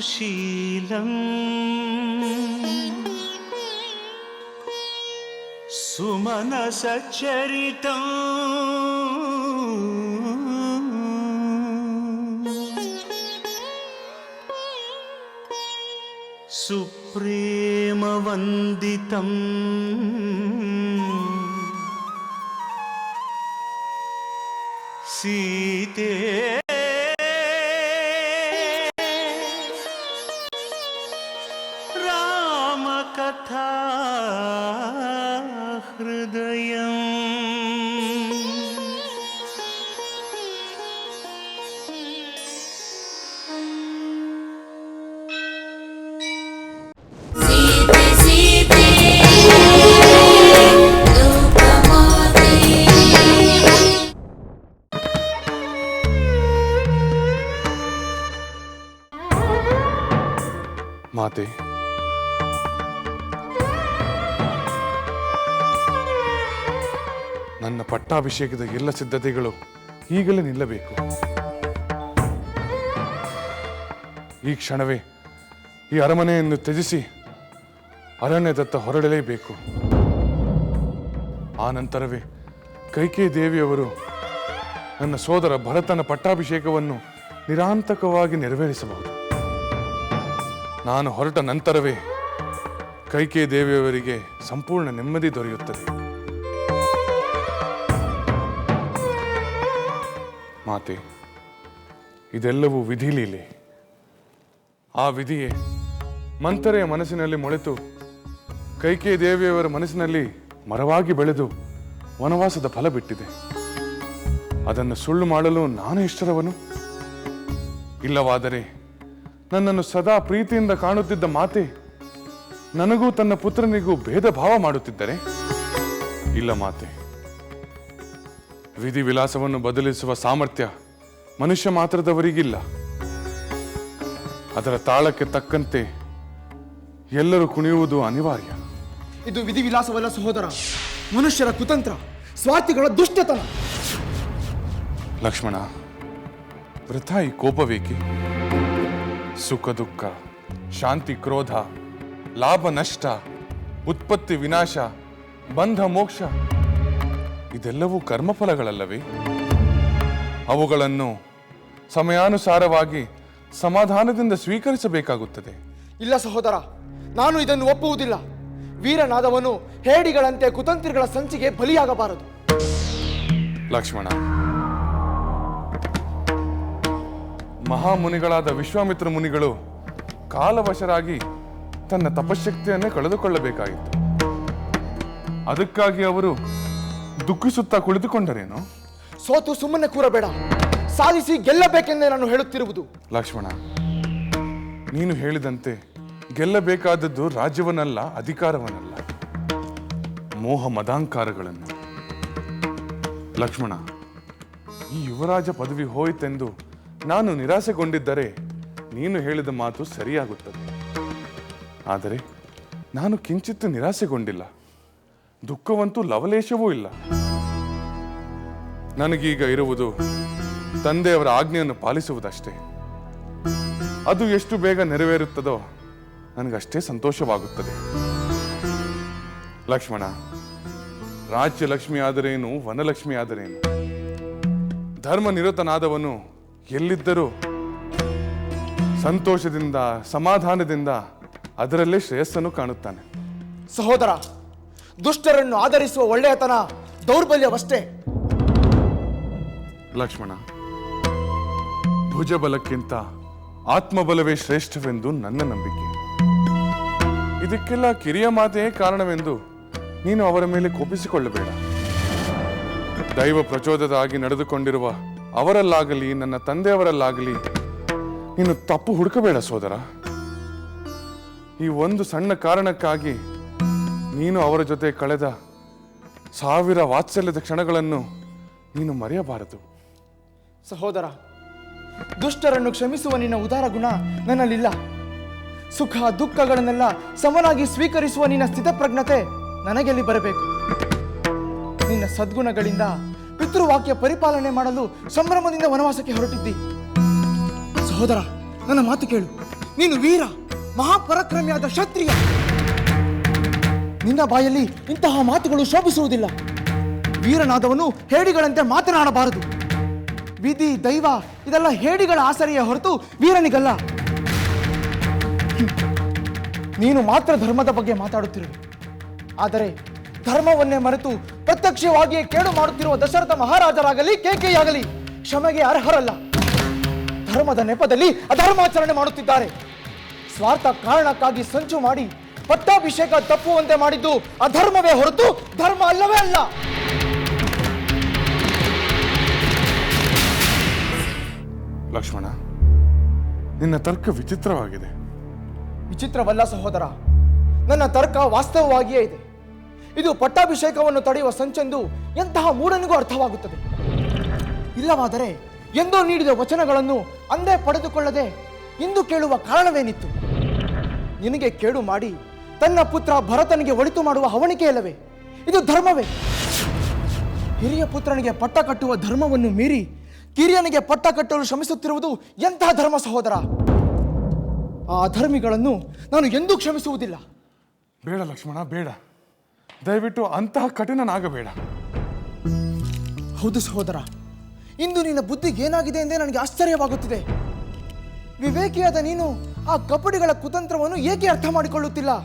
సుశీలం. సుమనసచరితం సుప్రేమవందితం. సీతే ನನ್ನ ಪಟ್ಟಾಭಿಷೇಕದ ಎಲ್ಲ ಸಿದ್ಧತೆಗಳು ಈಗಲೇ ನಿಲ್ಲಬೇಕು. ಈ ಕ್ಷಣವೇ ಈ ಅರಮನೆಯನ್ನು ತ್ಯಜಿಸಿ ಅರಣ್ಯದತ್ತ ಹೊರಡಲೇಬೇಕು. ಆ ನಂತರವೇ ಕೈಕೇ ದೇವಿಯವರು ನನ್ನ ಸೋದರ ಭರತನ ಪಟ್ಟಾಭಿಷೇಕವನ್ನು ನಿರಾಂತಕವಾಗಿ ನೆರವೇರಿಸಬಹುದು. ನಾನು ಹೊರಟ ನಂತರವೇ ಕೈಕೇ ದೇವಿಯವರಿಗೆ ಸಂಪೂರ್ಣ ನೆಮ್ಮದಿ ದೊರೆಯುತ್ತದೆ. ಮಾತೆ, ಇದೆಲ್ಲವೂ ವಿಧಿಲೀಲೆ. ಆ ವಿಧಿಯೇ ಮಂಥರೆಯ ಮನಸ್ಸಿನಲ್ಲಿ ಮೊಳೆತು ಕೈಕೇ ದೇವಿಯವರ ಮನಸ್ಸಿನಲ್ಲಿ ಮರವಾಗಿ ಬೆಳೆದು ವನವಾಸದ ಫಲ ಬಿಟ್ಟಿದೆ. ಅದನ್ನು ಸುಳ್ಳು ಮಾಡಲು ನಾನು ಇಷ್ಟರವನು ಇಲ್ಲವಾದರೆ ನನ್ನನ್ನು ಸದಾ ಪ್ರೀತಿಯಿಂದ ಕಾಣುತ್ತಿದ್ದ ಮಾತೆ ನನಗೂ ತನ್ನ ಪುತ್ರನಿಗೂ ಭೇದ ಭಾವ ಮಾಡುತ್ತಿದ್ದರೆ? ಇಲ್ಲ ಮಾತೆ ವಿಧಿ ವಿಲಾಸವನ್ನು ಬದಲಿಸುವ ಸಾಮರ್ಥ್ಯ ಮನುಷ್ಯ ಮಾತ್ರದವರಿಗಿಲ್ಲ. ಅದರ ತಾಳಕ್ಕೆ ತಕ್ಕಂತೆ ಎಲ್ಲರೂ ಕುಣಿಯುವುದು ಅನಿವಾರ್ಯ. ಇದು ವಿಧಿವಿಲಾಸವಲ್ಲ ಸಹೋದರ. ಮನುಷ್ಯರ ಕುತಂತ್ರ ಸ್ವಾರ್ಥಿಗಳ ದುಷ್ಟತನ. ಲಕ್ಷ್ಮಣ ವೃಥಾ ಈ ಕೋಪವೇಕೆ? ಸುಖ ದುಃಖ ಶಾಂತಿ ಕ್ರೋಧ ಲಾಭ ನಷ್ಟ ಉತ್ಪತ್ತಿ ವಿನಾಶ ಬಂಧ ಮೋಕ್ಷ. ಇದೆಲ್ಲವೂ ಕರ್ಮಫಲಗಳಲ್ಲವೇ? ಅವುಗಳನ್ನು ಸಮಯಾನುಸಾರವಾಗಿ ಸಮಾಧಾನದಿಂದ ಸ್ವೀಕರಿಸಬೇಕಾಗುತ್ತದೆ. ಇಲ್ಲ ಸಹೋದರ ನಾನು ಇದನ್ನು ಒಪ್ಪುವುದಿಲ್ಲ. ವೀರನಾದವನು ಹೇಡಿಗಳಂತೆ ಕುತಂತ್ರಿಗಳ ಸಂಚಿಗೆ ಬಲಿಯಾಗಬಾರದು. ಲಕ್ಷ್ಮಣ ಮಹಾಮುನಿಗಳಾದ ವಿಶ್ವಾಮಿತ್ರ ಮುನಿಗಳು ಕಾಲವಶರಾಗಿ ತನ್ನ ತಪಶಕ್ತಿಯನ್ನೇ ಕಳೆದುಕೊಳ್ಳಬೇಕಾಗಿತ್ತು ಅದಕ್ಕಾಗಿ ಅವರು ದುಃಖಿಸುತ್ತಾ ಕುಳಿತುಕೊಂಡರೇನು? ಸೋತು ಸುಮ್ಮನೆ ಕೂರಬೇಡ. ಸಾಧಿಸಿ ಗೆಲ್ಲಬೇಕೆಂದೇ ನಾನು ಹೇಳುತ್ತಿರುವುದು. ಲಕ್ಷ್ಮಣ ನೀನು ಹೇಳಿದಂತೆ ಗೆಲ್ಲಬೇಕಾದದ್ದು ರಾಜ್ಯವನ್ನಲ್ಲ ಅಧಿಕಾರವನ್ನಲ್ಲ ಮೋಹ ಮದಾಂಕಾರಗಳನ್ನು. ಲಕ್ಷ್ಮಣ ಈ ಯುವರಾಜ ಪದವಿ ಹೋಯಿತೆಂದು ನಾನು ನಿರಾಸೆಗೊಂಡಿದ್ದರೆ ನೀನು ಹೇಳಿದ ಮಾತು ಸರಿಯಾಗುತ್ತದೆ. ಆದರೆ ನಾನು ಕಿಂಚಿತ್ತು ನಿರಾಸೆಗೊಂಡಿಲ್ಲ. ದುಃಖವಂತೂ ಲವಲೇಶವೂ ಇಲ್ಲ. ನನಗೀಗ ಇರುವುದು ತಂದೆಯವರ ಆಜ್ಞೆಯನ್ನು ಪಾಲಿಸುವುದಷ್ಟೇ. ಅದು ಎಷ್ಟು ಬೇಗ ನೆರವೇರುತ್ತದೋ ನನಗಷ್ಟೇ ಸಂತೋಷವಾಗುತ್ತದೆ. ಲಕ್ಷ್ಮಣ ರಾಜ್ಯ ಲಕ್ಷ್ಮಿ ಆದರೇನು ವನಲಕ್ಷ್ಮಿ ಆದರೇನು ಧರ್ಮ ನಿರತನಾದವನು ಎಲ್ಲಿದ್ದರೂ ಸಂತೋಷದಿಂದ, ಸಮಾಧಾನದಿಂದ ಅದರಲ್ಲೇ ಶ್ರೇಯಸ್ಸನ್ನು ಕಾಣುತ್ತಾನೆ. ಸಹೋದರ, ದುಷ್ಟರನ್ನು ಆಧರಿಸುವ ಒಳ್ಳೆಯತನ ದೌರ್ಬಲ್ಯವಷ್ಟೇ. ಲಕ್ಷ್ಮಣ, ಭುಜಬಲಕ್ಕಿಂತ ಆತ್ಮಬಲವೇ ಶ್ರೇಷ್ಠವೆಂದು ನನ್ನ ನಂಬಿಕೆ. ಇದಕ್ಕೆಲ್ಲ ಕಿರಿಯ ಮಾತೆಯೇ ಕಾರಣವೆಂದು ನೀನು ಅವರ ಮೇಲೆ ಕೋಪಿಸಿಕೊಳ್ಳಬೇಡ. ದೈವ ಪ್ರಚೋದದ ಆಗಿ ನಡೆದುಕೊಂಡಿರುವ ಅವರಲ್ಲಾಗಲಿ, ನನ್ನ ತಂದೆಯವರಲ್ಲಾಗಲಿ ನೀನು ತಪ್ಪು ಹುಡುಕಬೇಡ ಸೋದರ. ಈ ಒಂದು ಸಣ್ಣ ಕಾರಣಕ್ಕಾಗಿ ನೀನು ಅವರ ಜೊತೆ ಕಳೆದ ಸಾವಿರ ವಾತ್ಸಲ್ಯದ ಕ್ಷಣಗಳನ್ನು ನೀನು ಮರೆಯಬಾರದು. ಸಹೋದರ, ದುಷ್ಟರನ್ನು ಕ್ಷಮಿಸುವ ನಿನ್ನ ಉದಾರ ಗುಣ ನನ್ನಲ್ಲಿಲ್ಲ. ಸುಖ, ದುಃಖಗಳನ್ನೆಲ್ಲ ಸಮನಾಗಿ ಸ್ವೀಕರಿಸುವ ನಿನ್ನ ಸ್ಥಿತಪ್ರಜ್ಞತೆ ನನಗೆಲ್ಲಿ ಬರಬೇಕು? ನಿನ್ನ ಸದ್ಗುಣಗಳಿಂದ ಪಿತೃವಾಕ್ಯ ಪರಿಪಾಲನೆ ಮಾಡಲು ಸಂಭ್ರಮದಿಂದ ವನವಾಸಕ್ಕೆ ಹೊರಟಿದ್ದಿ. ಸಹೋದರ, ನನ್ನ ಮಾತು ಕೇಳು. ನೀನು ವೀರ, ಮಹಾಪರಾಕ್ರಮಿಯಾದ ಕ್ಷತ್ರಿಯ. ನಿನ್ನ ಬಾಯಲ್ಲಿ ಇಂತಹ ಮಾತುಗಳು ಶೋಭಿಸುವುದಿಲ್ಲ. ವೀರನಾದವನು ಹೇಡಿಗಳಂತೆ ಮಾತನಾಡಬಾರದು. ವಿಧಿ, ದೈವ, ಇದೆಲ್ಲ ಹೇಡಿಗಳ ಆಸರೆಯ ಹೊರತು ವೀರನಿಗಲ್ಲ. ನೀನು ಮಾತ್ರ ಧರ್ಮದ ಬಗ್ಗೆ ಮಾತಾಡುತ್ತಿರುವೆ. ಆದರೆ ಧರ್ಮವನ್ನೇ ಮರೆತು ಪ್ರತ್ಯಕ್ಷವಾಗಿಯೇ ಕೇಳು ಮಾಡುತ್ತಿರುವ ದಶರಥ ಮಹಾರಾಜರಾಗಲಿ ಕೇಕೆಯಾಗಲಿ ಕ್ಷಮೆಗೆ ಅರ್ಹರಲ್ಲ. ಧರ್ಮದ ನೆಪದಲ್ಲಿ ಅಧರ್ಮಾಚರಣೆ ಮಾಡುತ್ತಿದ್ದಾರೆ. ಸ್ವಾರ್ಥ ಕಾರಣಕ್ಕಾಗಿ ಸಂಚು ಮಾಡಿ, ಪಟ್ಟಾಭಿಷೇಕ ತಪ್ಪುವಂತೆ ಮಾಡಿದ್ದು ಅಧರ್ಮವೇ ಹೊರತು ಧರ್ಮ ಅಲ್ಲವೇ ಅಲ್ಲ. ಲಕ್ಷ್ಮಣ, ನಿನ್ನ ತರ್ಕ ವಿಚಿತ್ರವಾಗಿದೆ. ವಿಚಿತ್ರವಲ್ಲ ಸಹೋದರ, ನನ್ನ ತರ್ಕ ವಾಸ್ತವವಾಗಿಯೇ ಇದೆ. ಇದು ಪಟ್ಟಾಭಿಷೇಕವನ್ನು ತಡೆಯುವ ಸಂಚೆಂದು ಎಂತಹ ಮೂಢನಿಗೂ ಅರ್ಥವಾಗುತ್ತದೆ. ಇಲ್ಲವಾದರೆ ಎಂದೋ ನೀಡಿದ ವಚನಗಳನ್ನು ಅಂದೇ ಪಡೆದುಕೊಳ್ಳದೆ ಇಂದು ಕೇಳುವ ಕಾರಣವೇನಿತ್ತು? ನಿನಗೆ ಕೇಡು ಮಾಡಿ ತನ್ನ ಪುತ್ರ ಭರತನಿಗೆ ಒಳಿತು ಮಾಡುವ ಹವಣಿಕೆಯಲ್ಲವೇ ಇದು ಧರ್ಮವೇ? ಹಿರಿಯ ಪುತ್ರನಿಗೆ ಪಟ್ಟ ಕಟ್ಟುವ ಧರ್ಮವನ್ನು ಮೀರಿ ಕಿರಿಯನಿಗೆ ಪಟ್ಟ ಕಟ್ಟಲು ಶ್ರಮಿಸುತ್ತಿರುವುದು ಎಂತಹ ಧರ್ಮ ಸಹೋದರ? ಆ ಅಧರ್ಮಿಗಳನ್ನು ನಾನು ಎಂದೂ ಕ್ಷಮಿಸುವುದಿಲ್ಲ. ಬೇಡ ಲಕ್ಷ್ಮಣ ಬೇಡ. ದಯವಿಟ್ಟು ಅಂತಹ ಕಠಿಣನಾಗಬೇಡ. ಹೌದು ಸಹೋದರ. ಇಂದು ನಿನ್ನ ಬುದ್ಧಿಗೆ ಏನಾಗಿದೆ ಎಂದೇ ನನಗೆ ಆಶ್ಚರ್ಯವಾಗುತ್ತಿದೆ. ವಿವೇಕಿಯಾದ ನೀನು ಆ ಕಪಡಿಗಳ ಕುತಂತ್ರವನ್ನು ಏಕೆ ಅರ್ಥ ಮಾಡಿಕೊಳ್ಳುತ್ತಿಲ್ಲ?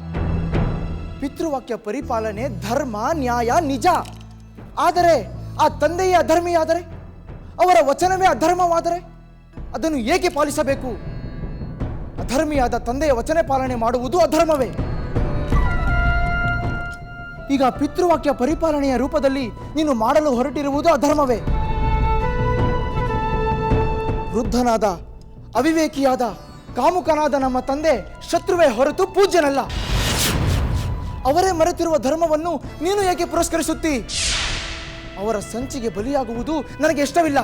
ಪಿತೃವಾಕ್ಯ ಪರಿಪಾಲನೆ ಧರ್ಮ ನ್ಯಾಯ ನಿಜ. ಆದರೆ ಆ ತಂದೆಯ ಅಧರ್ಮಿಯಾದರೆ? ಅವರ ವಚನವೇ ಅಧರ್ಮವಾದರೆ ಅದನ್ನು ಏಕೆ ಪಾಲಿಸಬೇಕು? ಅಧರ್ಮಿಯಾದ ತಂದೆಯ ವಚನ ಪಾಲನೆ ಮಾಡುವುದು ಅಧರ್ಮವೇ. ಈಗ ಪಿತೃವಾಕ್ಯ ಪರಿಪಾಲನೆಯ ರೂಪದಲ್ಲಿ ನೀನು ಮಾಡಲು ಹೊರಟಿರುವುದು ಅಧರ್ಮವೇ. ವೃದ್ಧನಾದ, ಅವಿವೇಕಿಯಾದ, ಕಾಮುಕನಾದ ನಮ್ಮ ತಂದೆ ಶತ್ರುವೇ ಹೊರತು ಪೂಜ್ಯನಲ್ಲ. ಅವರೇ ಮರೆತಿರುವ ಧರ್ಮವನ್ನು ನೀನು ಏಕೆ ಪುರಸ್ಕರಿಸುತ್ತಿ? ಅವರ ಸಂಚಿಗೆ ಬಲಿಯಾಗುವುದು ನನಗೆ ಇಷ್ಟವಿಲ್ಲ.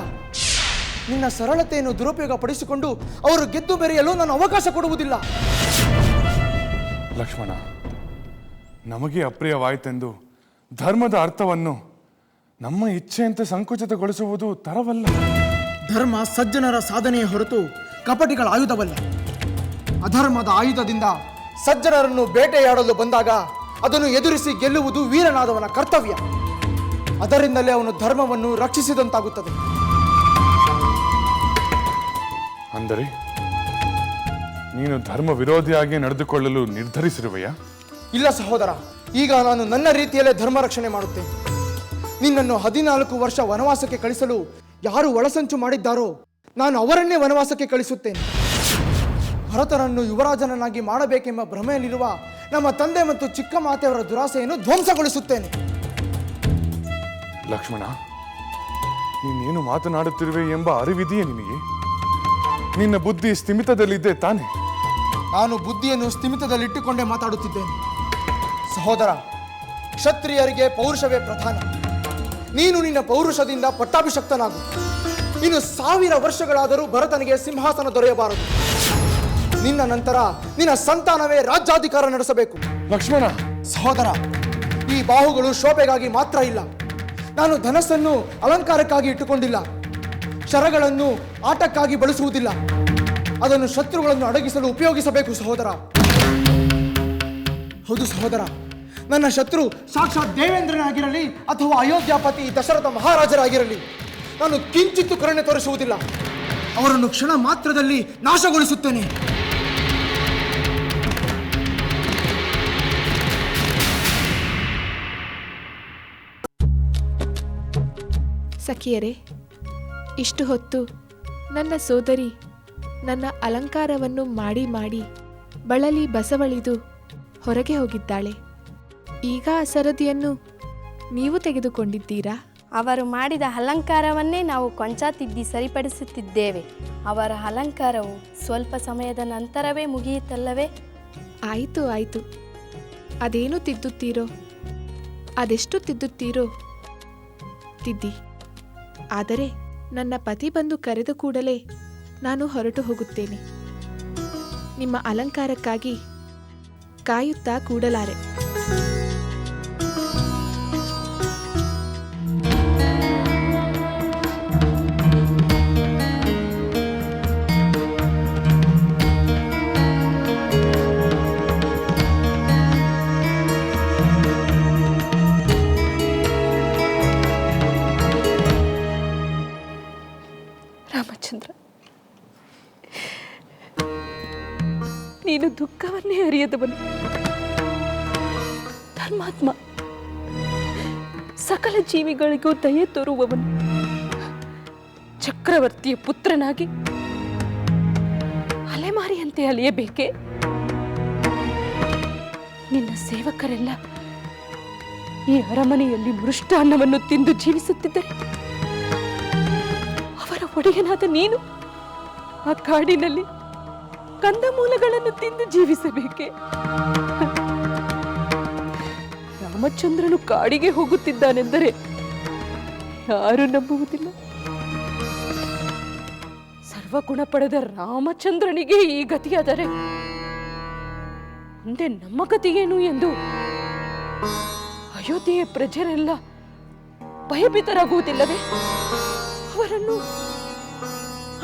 ನಿನ್ನ ಸರಳತೆಯನ್ನು ದುರುಪಯೋಗ ಪಡಿಸಿಕೊಂಡು ಅವರು ಗೆದ್ದು ಬೆರೆಯಲು ನಾನು ಅವಕಾಶ ಕೊಡುವುದಿಲ್ಲ. ಲಕ್ಷ್ಮಣ ನಮಗೆ ಅಪ್ರಿಯವಾಯಿತೆಂದು ಧರ್ಮದ ಅರ್ಥವನ್ನು ನಮ್ಮ ಇಚ್ಛೆಯಂತೆ ಸಂಕುಚಿತಗೊಳಿಸುವುದು ತರವಲ್ಲ. ಧರ್ಮ ಸಜ್ಜನರ ಸಾಧನೆಯ ಹೊರತು ಕಪಟಿಗಳ ಆಯುಧವಲ್ಲ. ಅಧರ್ಮದ ಆಯುಧದಿಂದ ಸಜ್ಜನರನ್ನು ಬೇಟೆಯಾಡಲು ಬಂದಾಗ ಅದನ್ನು ಎದುರಿಸಿ ಗೆಲ್ಲುವುದು ವೀರನಾದವನ ಕರ್ತವ್ಯ. ಅದರಿಂದಲೇ ಅವನು ಧರ್ಮವನ್ನು ರಕ್ಷಿಸಿದಂತಾಗುತ್ತದೆ. ಅಂದರೆ ನೀನು ಧರ್ಮ ವಿರೋಧಿಯಾಗಿ ನಡೆದುಕೊಳ್ಳಲು ನಿರ್ಧರಿಸಿರುವೆಯಾ? ಇಲ್ಲ ಸಹೋದರ ಈಗ ನಾನು ನನ್ನ ರೀತಿಯಲ್ಲೇ ಧರ್ಮ ರಕ್ಷಣೆ ಮಾಡುತ್ತೇನೆ. ನಿನ್ನನ್ನು ಹದಿನಾಲ್ಕು ವರ್ಷ ವನವಾಸಕ್ಕೆ ಕಳಿಸಲು ಯಾರು ಒಳಸಂಚು ಮಾಡಿದ್ದಾರೋ ನಾನು ಅವರನ್ನೇ ವನವಾಸಕ್ಕೆ ಕಳಿಸುತ್ತೇನೆ. ಭರತನನ್ನು ಯುವರಾಜನನ್ನಾಗಿ ಮಾಡಬೇಕೆಂಬ ಭ್ರಮೆಯಲ್ಲಿರುವ ನಮ್ಮ ತಂದೆ ಮತ್ತು ಚಿಕ್ಕ ಮಾತೆಯವರ ದುರಾಸೆಯನ್ನು ಧ್ವಂಸಗೊಳಿಸುತ್ತೇನೆ. ಲಕ್ಷ್ಮಣ ನೀನೇನು ಮಾತನಾಡುತ್ತಿರುವೆ ಎಂಬ ಅರಿವಿದೆಯೇ ನಿನಗೆ? ನಿನ್ನ ಬುದ್ಧಿ ಸ್ಥಿಮಿತದಲ್ಲಿದ್ದೆ ತಾನೆ? ನಾನು ಬುದ್ಧಿಯನ್ನು ಸ್ಥಿಮಿತದಲ್ಲಿಟ್ಟುಕೊಂಡೇ ಮಾತಾಡುತ್ತಿದ್ದೇನೆ ಸಹೋದರ ಕ್ಷತ್ರಿಯರಿಗೆ ಪೌರುಷವೇ ಪ್ರಧಾನ. ನೀನು ನಿನ್ನ ಪೌರುಷದಿಂದ ಪಟ್ಟಾಭಿಷಕ್ತನಾಗು. ಇನ್ನು ಸಾವಿರ ವರ್ಷಗಳಾದರೂ ಭರತನಿಗೆ ಸಿಂಹಾಸನ ದೊರೆಯಬಾರದು. ನಿನ್ನ ನಂತರ ನಿನ್ನ ಸಂತಾನವೇ ರಾಜ್ಯಾಧಿಕಾರ ನಡೆಸಬೇಕು. ಲಕ್ಷ್ಮಣ! ಸಹೋದರ ಈ ಬಾಹುಗಳು ಶೋಭೆಗಾಗಿ ಮಾತ್ರ ಇಲ್ಲ. ನಾನು ಧನಸ್ಸನ್ನು ಅಲಂಕಾರಕ್ಕಾಗಿ ಇಟ್ಟುಕೊಂಡಿಲ್ಲ. ಶರಗಳನ್ನು ಆಟಕ್ಕಾಗಿ ಬಳಸುವುದಿಲ್ಲ. ಅದನ್ನು ಶತ್ರುಗಳನ್ನು ಅಡಗಿಸಲು ಉಪಯೋಗಿಸಬೇಕು ಸಹೋದರ. ಹೌದು ಸಹೋದರ. ನನ್ನ ಶತ್ರು ಸಾಕ್ಷಾತ್ ದೇವೇಂದ್ರನಾಗಿರಲಿ ಅಥವಾ ಅಯೋಧ್ಯಾಪತಿ ದಶರಥ ಮಹಾರಾಜರಾಗಿರಲಿ. ನಾನು ಕಿಂಚಿತ್ತು ಕರುಣೆ ತೋರಿಸುವುದಿಲ್ಲ. ಅವರನ್ನು ಕ್ಷಣ ಮಾತ್ರದಲ್ಲಿ ನಾಶಗೊಳಿಸುತ್ತೇನೆ. ಸಖಿಯರೇ ಇಷ್ಟು ಹೊತ್ತು ನನ್ನ ಸೋದರಿ ನನ್ನ ಅಲಂಕಾರವನ್ನು ಮಾಡಿ ಮಾಡಿ ಬಳಲಿ ಬಸವಳಿದು ಹೊರಗೆ ಹೋಗಿದ್ದಾಳೆ. ಈಗ ಆ ಸರದಿಯನ್ನು ನೀವು ತೆಗೆದುಕೊಂಡಿದ್ದೀರಾ? ಅವರು ಮಾಡಿದ ಅಲಂಕಾರವನ್ನೇ ನಾವು ಕೊಂಚ ತಿದ್ದಿ ಸರಿಪಡಿಸುತ್ತಿದ್ದೇವೆ. ಅವರ ಅಲಂಕಾರವು ಸ್ವಲ್ಪ ಸಮಯದ ನಂತರವೇ ಮುಗಿಯಿತಲ್ಲವೇ ಆಯಿತು ಆಯಿತು. ಅದೇನು ತಿದ್ದುತ್ತೀರೋ ಅದೆಷ್ಟು ತಿದ್ದುತ್ತೀರೋ ತಿದ್ದಿ. ಆದರೆ ನನ್ನ ಪತಿ ಬಂದು ಕರೆದ ಕೂಡಲೇ ನಾನು ಹೊರಟು ಹೋಗುತ್ತೇನೆ. ನಿಮ್ಮ ಅಲಂಕಾರಕ್ಕಾಗಿ ಕಾಯುತ್ತಾ ಕೂಡಲಾರೆ. ಅರಿಯದವನು ಧರ್ಮಾತ್ಮ ಸಕಲ ಜೀವಿಗಳಿಗೂ ದಯೆ ತೋರುವವನು. ಚಕ್ರವರ್ತಿಯ ಪುತ್ರನಾಗಿ ಅಲೆಮಾರಿಯಂತೆ ಅಲಿಯಬೇಕೆ? ನಿನ್ನ ಸೇವಕರೆಲ್ಲ ಈ ಅರಮನೆಯಲ್ಲಿ ಮೃಷ್ಟಾನ್ನವನ್ನು ತಿಂದು ಜೀವಿಸುತ್ತಿದ್ದರೆ ಅವರ ಒಡೆಯನಾದ ನೀನು ಆ ಕಾಡಿನಲ್ಲಿ ಕಂದಮೂಲಗಳನ್ನು ತಿಂದು ಜೀವಿಸಬೇಕೆ? ರಾಮಚಂದ್ರನು ಕಾಡಿಗೆ ಹೋಗುತ್ತಿದ್ದಾನೆಂದರೆ ಯಾರು ನಂಬುವುದಿಲ್ಲ. ಸರ್ವಗುಣ ಪಡೆದ ರಾಮಚಂದ್ರನಿಗೆ ಈ ಗತಿಯಾದರೆ ಮುಂದೆ ನಮ್ಮ ಗತಿಯೇನು ಎಂದು ಅಯೋಧ್ಯೆಯ ಪ್ರಜರೆಲ್ಲ ಭಯಭೀತರಾಗುವುದಿಲ್ಲವೇ? ಅವರನ್ನು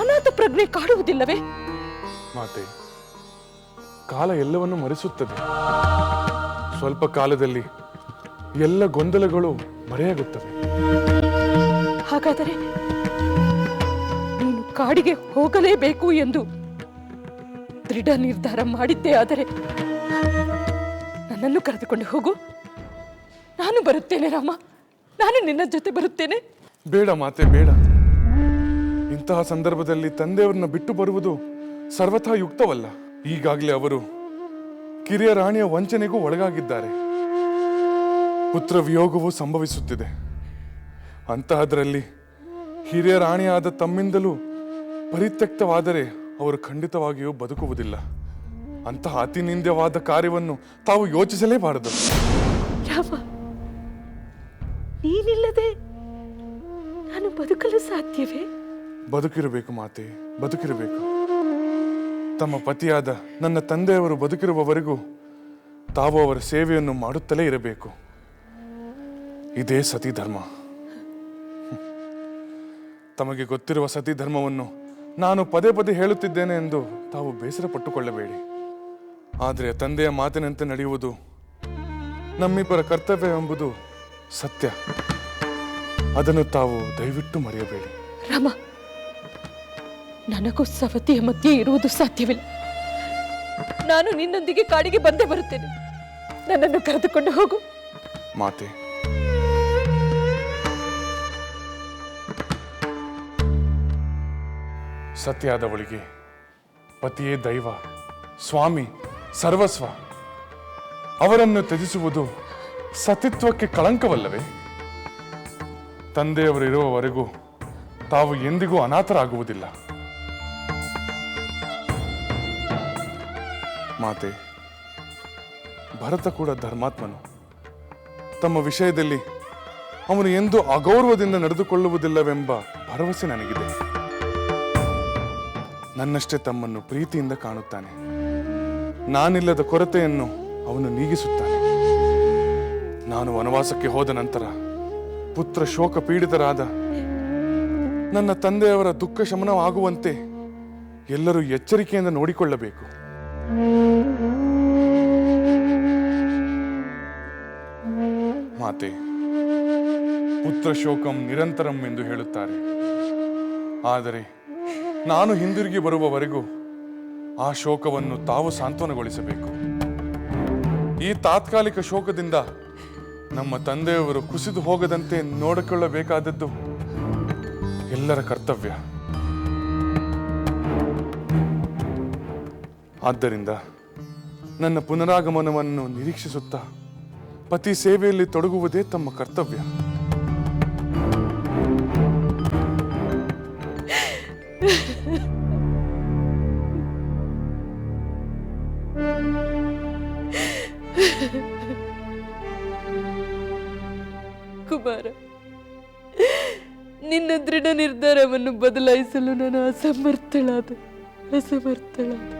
ಅನಾಥ ಪ್ರಜ್ಞೆ ಕಾಡುವುದಿಲ್ಲವೇ? ಮಾತೆ ಕಾಲ ಎಲ್ಲವನ್ನು ಮರೆಸುತ್ತದೆ. ಸ್ವಲ್ಪ ಕಾಲದಲ್ಲಿ ಎಲ್ಲ ಗೊಂದಲಗಳು ಮರೆಯಾಗುತ್ತವೆ. ಹಾಗಾದರೆ ನೀನು ಕಾಡಿಗೆ ಹೋಗಲೇಬೇಕು ಎಂದು ದೃಢ ನಿರ್ಧಾರ ಮಾಡಿದ್ದೇ ಆದರೆ ನನ್ನನ್ನು ಕರೆದುಕೊಂಡು ಹೋಗು. ನಾನು ಬರುತ್ತೇನೆ ರಾಮ. ನಾನು ನಿನ್ನ ಜೊತೆ ಬರುತ್ತೇನೆ. ಬೇಡ ಮಾತೆ ಬೇಡ. ಇಂತಹ ಸಂದರ್ಭದಲ್ಲಿ ತಂದೆಯವರನ್ನ ಬಿಟ್ಟು ಬರುವುದು ಸರ್ವಥಾ ಯುಕ್ತವಲ್ಲ. ಈಗಾಗಲೇ ಅವರು ಕಿರಿಯ ರಾಣಿಯ ವಂಚನೆಗೂ ಒಳಗಾಗಿದ್ದಾರೆ. ಪುತ್ರ ವಿಯೋಗವೂ ಸಂಭವಿಸುತ್ತಿದೆ. ಅಂತಹದರಲ್ಲಿ ಹಿರಿಯ ರಾಣಿಯಾದ ತಮ್ಮಿಂದಲೂ ಪರಿತ್ಯಕ್ತವಾದರೆ ಅವರು ಖಂಡಿತವಾಗಿಯೂ ಬದುಕುವುದಿಲ್ಲ. ಅಂತಹ ಅತಿನಿಂದ್ಯವಾದ ಕಾರ್ಯವನ್ನು ತಾವು ಯೋಚಿಸಲೇಬಾರದು. ನೀನಿಲ್ಲದೆ ನಾನು ಬದುಕಲು ಸಾಧ್ಯವೇ? ಬದುಕಿರಬೇಕು ಮಾತೆ ಬದುಕಿರಬೇಕು. ತಮ್ಮ ಪತಿಯಾದ ನನ್ನ ತಂದೆಯವರು ಬದುಕಿರುವವರೆಗೂ ತಾವು ಅವರ ಸೇವೆಯನ್ನು ಮಾಡುತ್ತಲೇ ಇರಬೇಕು. ಇದೇ ಸತಿ ಧರ್ಮ ತಮಗೆ ಗೊತ್ತಿರುವ ಸತಿ ಧರ್ಮವನ್ನು ನಾನು ಪದೇ ಪದೇ ಹೇಳುತ್ತಿದ್ದೇನೆ ಎಂದು ತಾವು ಬೇಸರ ಪಟ್ಟುಕೊಳ್ಳಬೇಡಿ ಆದರೆ ತಂದೆಯ ಮಾತಿನಂತೆ ನಡೆಯುವುದು ನಮ್ಮಿಬ್ಬರ ಕರ್ತವ್ಯ ಎಂಬುದು ಸತ್ಯ. ಅದನ್ನು ತಾವು ದಯವಿಟ್ಟು ಮರೆಯಬೇಡಿ. ರಾಮ ನನಗೂ ಸವತಿಯ ಮಧ್ಯೆ ಇರುವುದು ಸಾಧ್ಯವಿಲ್ಲ. ನಾನು ನಿನ್ನೊಂದಿಗೆ ಕಾಡಿಗೆ ಬಂದೇ ಬರುತ್ತೇನೆ. ನನ್ನನ್ನು ಕರೆದುಕೊಂಡು ಹೋಗು. ಮಾತೆ. ಸತ್ಯಾದವಳಿಗೆ ಪತಿಯೇ ದೈವ, ಸ್ವಾಮಿ, ಸರ್ವಸ್ವ. ಅವರನ್ನು ತ್ಯಜಿಸುವುದು ಸತಿತ್ವಕ್ಕೆ ಕಳಂಕವಲ್ಲವೇ? ತಂದೆಯವರಿರುವವರೆಗೂ ತಾವು ಎಂದಿಗೂ ಅನಾಥರಾಗುವುದಿಲ್ಲ. ಮಾತೆ, ಭರತ ಕೂಡ ಧರ್ಮಾತ್ಮನು. ತಮ್ಮ ವಿಷಯದಲ್ಲಿ ಅವನು ಎಂದೂ ಅಗೌರವದಿಂದ ನಡೆದುಕೊಳ್ಳುವುದಿಲ್ಲವೆಂಬ ಭರವಸೆ ನನಗಿದೆ. ನನ್ನಷ್ಟೇ ತಮ್ಮನ್ನು ಪ್ರೀತಿಯಿಂದ ಕಾಣುತ್ತಾನೆ. ನಾನಿಲ್ಲದ ಕೊರತೆಯನ್ನು ಅವನು ನೀಗಿಸುತ್ತಾನೆ. ನಾನು ವನವಾಸಕ್ಕೆ ಹೋದ ನಂತರ ಪುತ್ರ ಶೋಕ ಪೀಡಿತರಾದ ನನ್ನ ತಂದೆಯವರ ದುಃಖ ಶಮನವಾಗುವಂತೆ ಎಲ್ಲರೂ ಎಚ್ಚರಿಕೆಯಿಂದ ನೋಡಿಕೊಳ್ಳಬೇಕು. ಮಾತೆ, ಪುತ್ರ ಶೋಕಂ ನಿರಂತರಂ ಎಂದು ಹೇಳುತ್ತಾರೆ. ಆದರೆ ನಾನು ಹಿಂದಿರುಗಿ ಬರುವವರೆಗೂ ಆ ಶೋಕವನ್ನು ತಾವು ಸಾಂತ್ವನಗೊಳಿಸಬೇಕು. ಈ ತಾತ್ಕಾಲಿಕ ಶೋಕದಿಂದ ನಮ್ಮ ತಂದೆಯವರು ಕುಸಿದು ಹೋಗದಂತೆ ನೋಡಿಕೊಳ್ಳಬೇಕಾದದ್ದು ಎಲ್ಲರ ಕರ್ತವ್ಯ. ಆದ್ದರಿಂದ ನನ್ನ ಪುನರಾಗಮನವನ್ನು ನಿರೀಕ್ಷಿಸುತ್ತಾ ಪತಿ ಸೇವೆಯಲ್ಲಿ ತೊಡಗುವುದೇ ತಮ್ಮ ಕರ್ತವ್ಯ. ಕುಮಾರ, ನಿನ್ನ ದೃಢ ನಿರ್ಧಾರವನ್ನು ಬದಲಾಯಿಸಲು ನಾನು ಅಸಮರ್ಥಳಾದ ಅಸಮರ್ಥಳಾದ.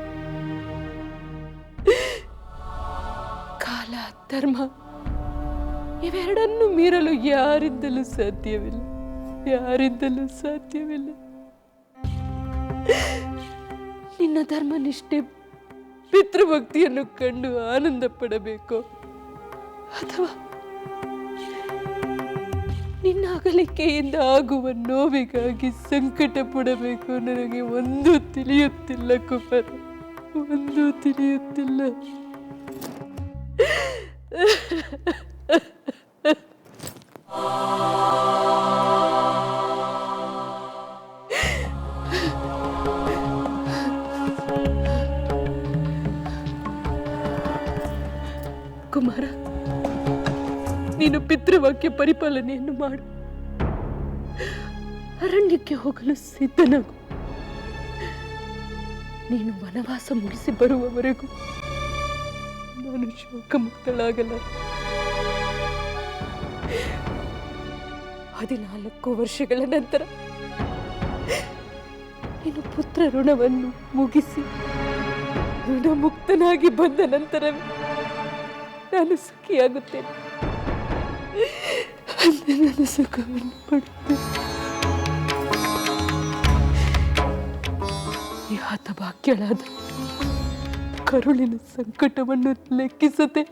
ಧರ್ಮ. ಇವೆರಡನ್ನು ಮೀರಲು ಯಾರಿಂದಲೂ ಸಾಧ್ಯವಿಲ್ಲ. ಯಾರಿಂದಲೂ ಸಾಧ್ಯವಿಲ್ಲ. ನಿನ್ನ ಧರ್ಮ ನಿಷ್ಠೆ ಪಿತೃಭಕ್ತಿಯನ್ನು ಕಂಡು ಆನಂದ ಪಡಬೇಕು? ಅಥವಾ ನಿನ್ನ ಅಗಲಿಕೆಯಿಂದ ಆಗುವ ನೋವಿಗಾಗಿ ಸಂಕಟ ಪಡಬೇಕು ನನಗೆ ಒಂದು ತಿಳಿಯುತ್ತಿಲ್ಲ ಕುಮಾರ. ಒಂದು ತಿಳಿಯುತ್ತಿಲ್ಲ. ಕುಮಾರ ನೀನು ಪಿತೃವಾಕ್ಯ ಪರಿಪಾಲನೆಯನ್ನು ಮಾಡು. ಅರಣ್ಯಕ್ಕೆ ಹೋಗಲು ಸಿದ್ಧನಾಗು. ನೀನು ವನವಾಸ ಮುಗಿಸಿ ಬರುವವರೆಗೂ ನಾನು ಶೋಕಮುಕ್ತಳಾಗಲ್ಲ ಹದಿನಾಲ್ಕು ವರ್ಷಗಳ ನಂತರ ನೀನು ಪುತ್ರ ಋಣವನ್ನು ಮುಗಿಸಿ ಋಣಮುಕ್ತನಾಗಿ ಬಂದ ನಂತರ ನಾನು ಸುಖಿಯಾಗುತ್ತೇನೆ. ಅಂದರೆ ನನ್ನ ಸುಖವನ್ನು ಪಡುತ್ತೇನೆ. ಈ ಹತಭಾಗ್ಯಳಾದ ಕರುಳಿನ ಸಂಕಟವನ್ನು ಲೆಕ್ಕಿಸದೆ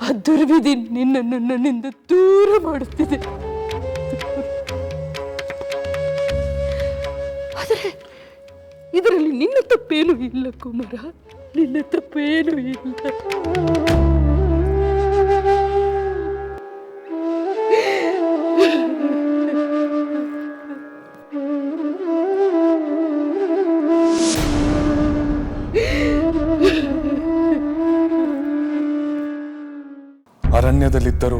ಆ ದುರ್ವಿಧಿ ನಿನ್ನನ್ನು ನನ್ನಿಂದ ದೂರ ಮಾಡುತ್ತಿದೆ. ಆದರೆ ಇದರಲ್ಲಿ ನಿನ್ನ ತಪ್ಪೇನೂ ಇಲ್ಲ ಕುಮಾರ. ನಿನ್ನ ತಪ್ಪೇನೂ ಇಲ್ಲ. ಅರಣ್ಯದಲ್ಲಿದ್ದರೂ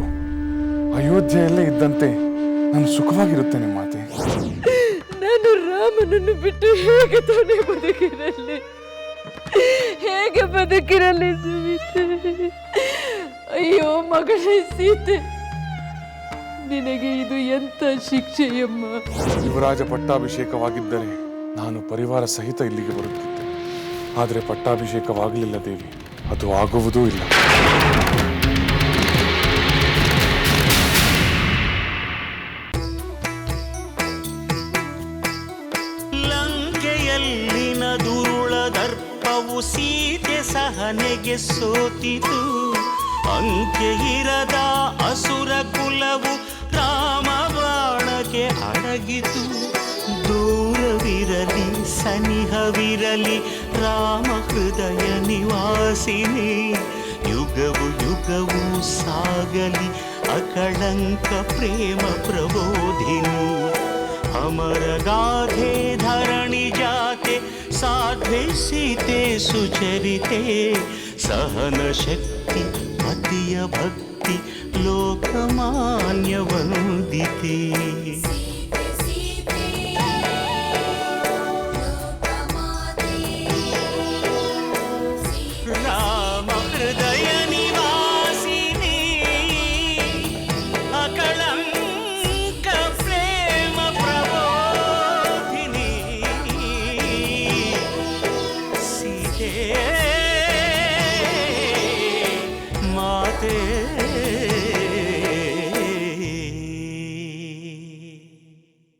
ಅಯೋಧ್ಯೆಯಲ್ಲೇ ಇದ್ದಂತೆ ನಾನು ಸುಖವಾಗಿರುತ್ತೇನೆ ಮಾತೆ. ನಾನು ರಾಮನನ್ನು ಬಿಟ್ಟು ಹೇಗೆ ತಾನೇ ಬದುಕಿರಲಿ? ಹೇಗೆ ಬದುಕಿರಲಿ ಸುಮಿತೆ ಅಯ್ಯೋ ಮಗಳೇ ಸೀತೆ ನಿನಗೆ ಇದು ಎಂತ ಶಿಕ್ಷೆಯಮ್ಮ? ಯುವರಾಜ ಪಟ್ಟಾಭಿಷೇಕವಾಗಿದ್ದರೆ ನಾನು ಪರಿವಾರ ಸಹಿತ ಇಲ್ಲಿಗೆ ಬರುತ್ತಿದ್ದೆ. ಆದರೆ ಪಟ್ಟಾಭಿಷೇಕವಾಗಲಿಲ್ಲ ದೇವಿ ಅದು ಆಗುವುದೂ ಇಲ್ಲ. ದರ್ಪವು ಸೀತೆ ಸಹನೆಗೆ ಸೋತಿತು. ಅಂಕೆ ಇರದ ಅಸುರ ಕುಲವು ರಾಮ ಬಾಣಕ್ಕೆ ಅಡಗಿತು. ದೂರವಿರಲಿ, ಸನಿಹವಿರಲಿ, ರಾಮ ಹೃದಯ ನಿವಾಸಿನಿ. ಯುಗವು ಯುಗವು ಸಾಗಲಿ, ಅಕಳಂಕ ಪ್ರೇಮ ಪ್ರಬೋಧಿನಿ. ಅಮರ ಗಾಧೆ ಧರಣಿ ಜಾತೆ సాధ్వేసితే సుచరితే సహనశక్తి అతియ భక్తి లోకమాన్యవందితే